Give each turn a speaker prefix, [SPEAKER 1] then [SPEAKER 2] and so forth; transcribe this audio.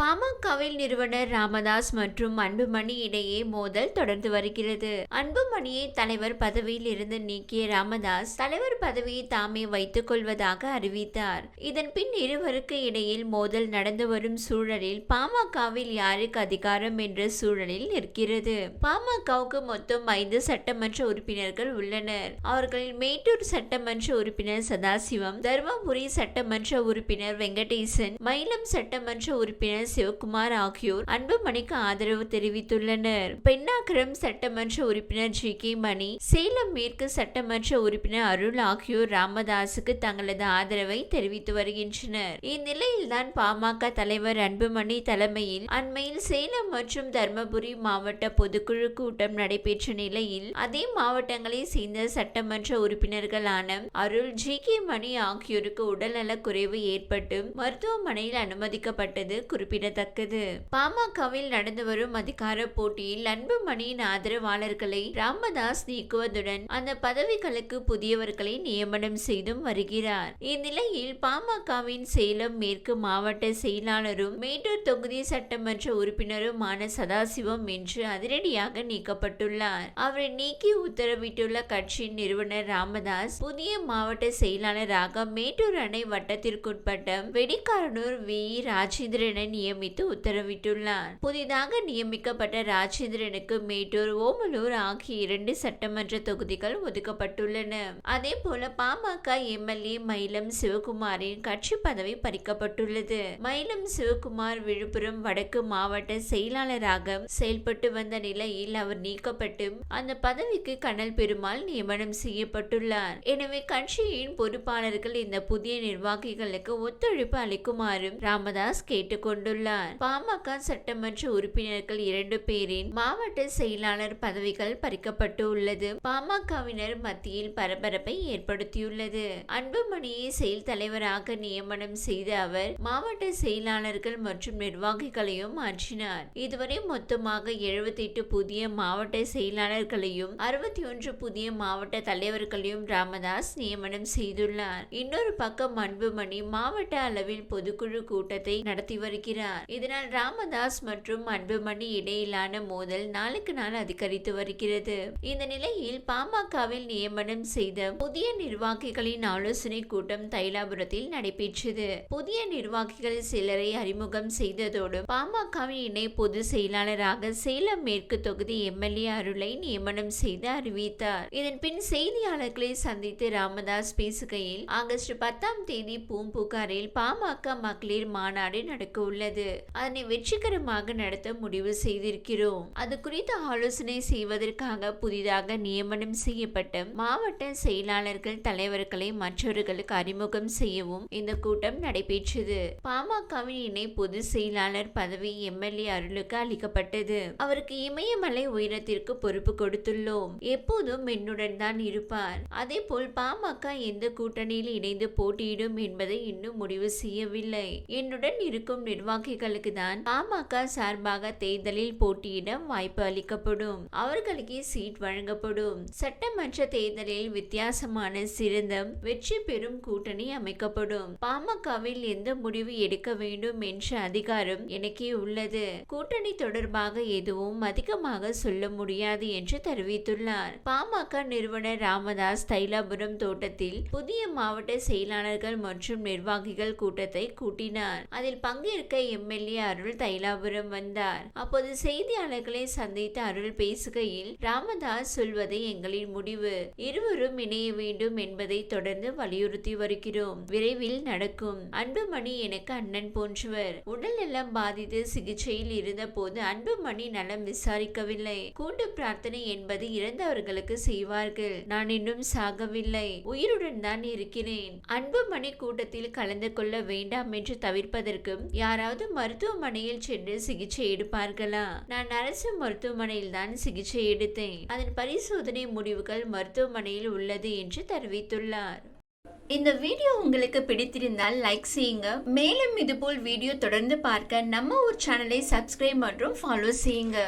[SPEAKER 1] பாமகவில் நிறுவனர் ராமதாஸ் மற்றும் அன்புமணி இடையே மோதல் தொடர்ந்து வருகிறது. அன்புமணியை தலைவர் பதவியில் இருந்து நீக்கிய ராமதாஸ் தலைவர் பதவியை தாமே வைத்துக் கொள்வதாக அறிவித்தார். இதன் பின் இருவருக்கு இடையில் மோதல் நடந்து வரும் சூழலில் பாமகவில் யாருக்கு அதிகாரம் என்ற சூழலில் நிற்கிறது. பாமகவுக்கு மொத்தம் ஐந்து சட்டமன்ற உறுப்பினர்கள் உள்ளனர். அவர்களில் மேட்டூர் சட்டமன்ற உறுப்பினர் சதாசிவம் தர்மபுரி சட்டமன்ற உறுப்பினர் வெங்கடேசன் மயிலம் சட்டமன்ற உறுப்பினர் சிவகுமார் ஆகியோர் அன்புமணிக்கு ஆதரவு தெரிவித்துள்ளனர். பெண்ணாகரம் சட்டமன்ற உறுப்பினர் ஜி. கே. மணி சேலம் மேற்கு சட்டமன்ற உறுப்பினர் அருள் ஆகியோர் ராமதாசுக்கு தங்களது ஆதரவை தெரிவித்து வருகின்றனர். இந்நிலையில்தான் பாமக தலைவர் அன்புமணி தலைமையில் அண்மையில் சேலம் மற்றும் தர்மபுரி மாவட்ட பொதுக்குழு கூட்டம் நடைபெற்ற நிலையில் அதே மாவட்டங்களை சேர்ந்த சட்டமன்ற உறுப்பினர்களான அருள் ஜி. கே. மணி ஆகியோருக்கு உடல்நலக் குறைவு ஏற்பட்டு மருத்துவமனையில் அனுமதிக்கப்பட்டது குறிப்பிட்ட குறிப்பிடத்தக்கது. பாமகவில் நடந்து வரும் அதிகார போட்டியில் அன்புமணியின் ஆதரவாளர்களை ராமதாஸ் நீக்குவதுடன் அந்த பதவிகளுக்கு புதியவர்களை நியமனம் செய்தும் வருகிறார். இந்நிலையில் பாமகவின் சேலம் மேற்கு மாவட்ட செயலாளரும் மேட்டூர் தொகுதி சட்டமன்ற உறுப்பினருமான சதாசிவம் என்று அதிரடியாக நீக்கப்பட்டுள்ளார். அவரை நீக்கி உத்தரவிட்டுள்ள கட்சியின் நிறுவனர் ராமதாஸ் புதிய மாவட்ட செயலாளராக மேட்டூர் அணை வட்டத்திற்குட்பட்ட வெடிக்காரனூர் வி. ராஜேந்திரனை நியமித்து உத்தரவிட்டுள்ளார். புதிதாக நியமிக்கப்பட்ட ராஜேந்திரனுக்கு மேட்டூர் ஓமலூர் ஆகிய இரண்டு சட்டமன்ற தொகுதிகள் ஒதுக்கப்பட்டுள்ளன. அதே போல பாமக எம்எல்ஏ மயிலம் சிவகுமாரின் கட்சி பதவி பறிக்கப்பட்டுள்ளது. மயிலம் சிவகுமார் விழுப்புரம் வடக்கு மாவட்ட செயலாளராக செயல்பட்டு வந்த நிலையில் அவர் நீக்கப்பட்டு அந்த பதவிக்கு கனல் பெருமாள் நியமனம் செய்யப்பட்டுள்ளார். எனவே கட்சியின் பொறுப்பாளர்கள் இந்த புதிய நிர்வாகிகளுக்கு ஒத்துழைப்பு அளிக்குமாறும் ராமதாஸ் கேட்டுக்கொண்டுள்ளார். பாமக சட்டமன்ற உறுப்பினர்கள் இரண்டு பேரின் மாவட்ட செயலாளர் பதவிகள் பறிக்கப்பட்டு உள்ளது பாமகவினர் மத்தியில் பரபரப்பை ஏற்படுத்தியுள்ளது. அன்புமணியை செயல் தலைவராக நியமனம் செய்த அவர் மாவட்ட செயலாளர்கள் மற்றும் நிர்வாகிகளையும் மாற்றினார். இதுவரை மொத்தமாக எழுபத்தி எட்டு புதிய மாவட்ட செயலாளர்களையும் அறுபத்தி ஒன்று புதிய மாவட்ட தலைவர்களையும் ராமதாஸ் நியமனம் செய்துள்ளார். இன்னொரு பக்கம் அன்புமணி மாவட்ட அளவில் பொதுக்குழு கூட்டத்தை நடத்தி வருகிறார். இதனால் ராமதாஸ் மற்றும் அன்புமணி இடையிலான மோதல் நாளுக்கு நாள் அதிகரித்து வருகிறது. இந்த நிலையில் பாமகவில் நியமனம் செய்த புதிய நிர்வாகிகளின் ஆலோசனை கூட்டம் தைலாபுரத்தில் நடைபெற்றது. புதிய நிர்வாகிகள் சிலரை அறிமுகம் செய்ததோடு பாமகவின் இணை பொதுச் செயலாளராக சேலம் மேற்கு தொகுதி எம்எல்ஏ அருளை நியமனம் செய்து அறிவித்தார். இதன் பின் செய்தியாளர்களை சந்தித்து ராமதாஸ் பேசுகையில் ஆகஸ்ட் பத்தாம் தேதி பூம்புகாரில் பாமக மகளிர் மாநாடு நடக்க உள்ளது அதனை வெற்றிகரமாக நடத்த முடிவு செய்திருக்கிறோம். அது குறித்து ஆலோசனை செய்வதற்காக புதிதாக நியமனம் செய்யப்பட்ட மாவட்ட செயலாளர்கள் தலைவர்களை மற்றவர்களுக்கு அறிமுகம் செய்யவும் இந்த கூட்டம் நடைபெற்றது. பாமகவின் இணை பொதுச் செயலாளர் பதவி எம்எல்ஏ அருளுக்கு அளிக்கப்பட்டது. அவருக்கு இமயமலை உயரத்திற்கு பொறுப்பு கொடுத்துள்ளோம். எப்போதும் என்னுடன் தான் இருப்பார். அதே போல் பாமக எந்த கூட்டணியில் இணைந்து போட்டியிடும் என்பதை இன்னும் முடிவு செய்யவில்லை. என்னுடன் இருக்கும் நிர்வாகிகளுக்கு தான் பாமக சார்பாக தேர்தலில் போட்டியிட வாய்ப்பு அளிக்கப்படும். அவர்களுக்கே சீட் வழங்கப்படும். சட்டமன்ற தேர்தலில் வித்தியாசமான சிறந்த வெற்றி பெறும் கூட்டணி அமைக்கப்படும். பாமகவில் எந்த முடிவு எடுக்க வேண்டும் என்ற அதிகாரம் எனக்கே உள்ளது. கூட்டணி தொடர்பாக எதுவும் அதிகமாக சொல்ல முடியாது என்று தெரிவித்துள்ளார். பாமக நிறுவனர் ராமதாஸ் தைலாபுரம் தோட்டத்தில் புதிய மாவட்ட செயலாளர்கள் மற்றும் நிர்வாகிகள் கூட்டத்தை கூட்டினார். அதில் பங்கேற்க எம்எல்ஏ அருள் தைலாபுரம் வந்தார். அப்போது செய்தியாளர்களை சந்தித்து அருள் பேசுகையில் ராமதாஸ் சொல்வது எங்களின் முடிவு. இருவரும் இணைய வேண்டும் என்பதை தொடர்ந்து வலியுறுத்தி வருகிறோம். விரைவில் நடக்கும். அன்புமணி எனக்கு அண்ணன் போன்றவர். உடல்நலம் பாதித்து சிகிச்சையில் இருந்த போது அன்புமணி நலம் விசாரிக்கவில்லை. கூண்டு பிரார்த்தனை என்பது இறந்தவர்களுக்கு செய்வார்கள். நான் இன்னும் சாகவில்லை. உயிருடன் தான் இருக்கிறேன். அன்புமணி கூட்டத்தில் கலந்து கொள்ள வேண்டாம் என்று தவிர்ப்பதற்கும் யாராவது மருத்துவமனையில் சென்று சிகிச்சை எடுப்பார்களா? நான் அரசு மருத்துவமனையில் தான் சிகிச்சை எடுத்தேன். அதன் பரிசோதனை முடிவுகள் மருத்துவமனையில் உள்ளது என்று தெரிவித்துள்ளார். இந்த வீடியோ உங்களுக்கு பிடித்திருந்தால் லைக் செய்யுங்க. மேலும் இதுபோல் வீடியோ தொடர்ந்து பார்க்க நம்ம ஒரு சேனலை சப்ஸ்கிரைப் மற்றும் ஃபாலோ செய்யுங்க.